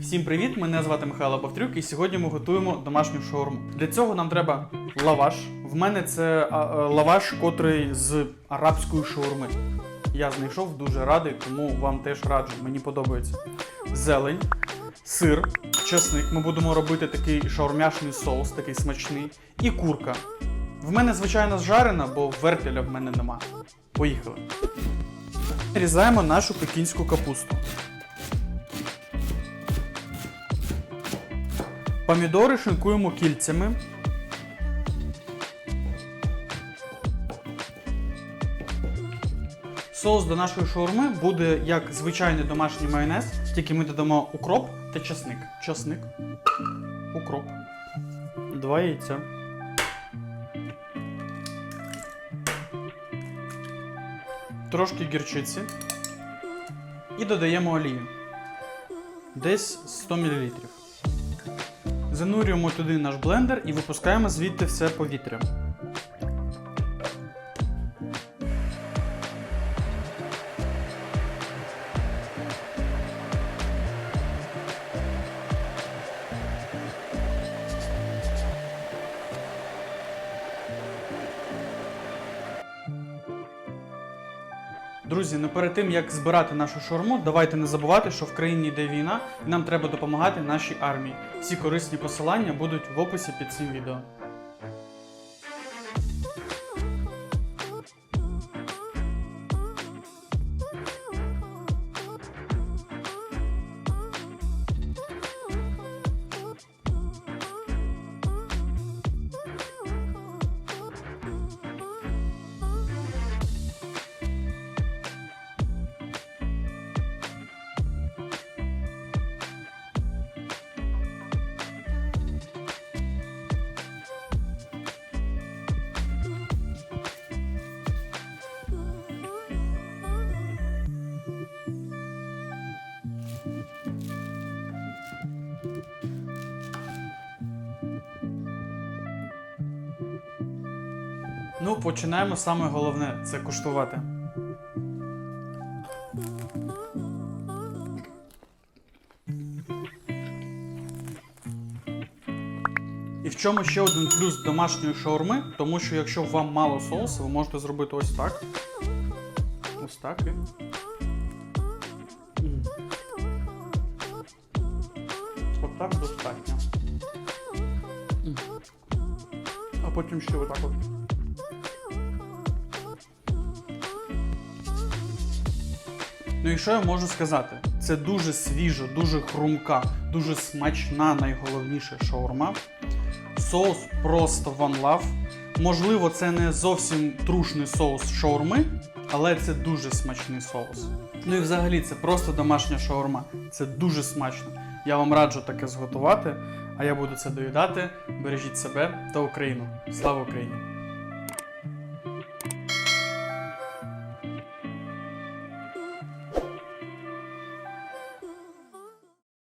Всім привіт! Мене звати Михайло Бавтрюк, і сьогодні ми готуємо домашню шаурму. Для цього нам треба лаваш. В мене це а, лаваш, котрий з арабської шаурми. Я знайшов дуже радий, тому вам теж раджу, мені подобається. Зелень, сир, чесник. Ми будемо робити такий шаурмяшний соус, такий смачний, і курка. В мене, звичайно, зжарена, бо вертеля в мене нема. Поїхали. Різаємо нашу пекінську капусту. Помідори шинкуємо кільцями. Соус до нашої шаурми буде як звичайний домашній майонез, тільки ми додамо укроп та часник. Часник. Укроп. Два яйця. Трошки гірчиці. І додаємо олію. Десь 100 мл. Занурюємо туди наш блендер і випускаємо звідти все повітря. Друзі, ну перед тим як збирати нашу шорму, давайте не забувати, що в країні йде війна, і нам треба допомагати нашій армії. Всі корисні посилання будуть в описі під цим відео. Ну, починаємо саме головне це куштувати. І в чому ще один плюс домашньої шаурми, тому що якщо вам мало соусу, ви можете зробити ось так. Ось так і. М. Отак достатньо. А потім ще отак от. Ну і що я можу сказати? Це дуже свіжа, дуже хрумка, дуже смачна, найголовніше шаурма. Соус просто one love. Можливо, це не зовсім трушний соус шаурми, але це дуже смачний соус. Ну і взагалі це просто домашня шаурма. Це дуже смачно. Я вам раджу таке зготувати, а я буду це доїдати. Бережіть себе та Україну. Слава Україні!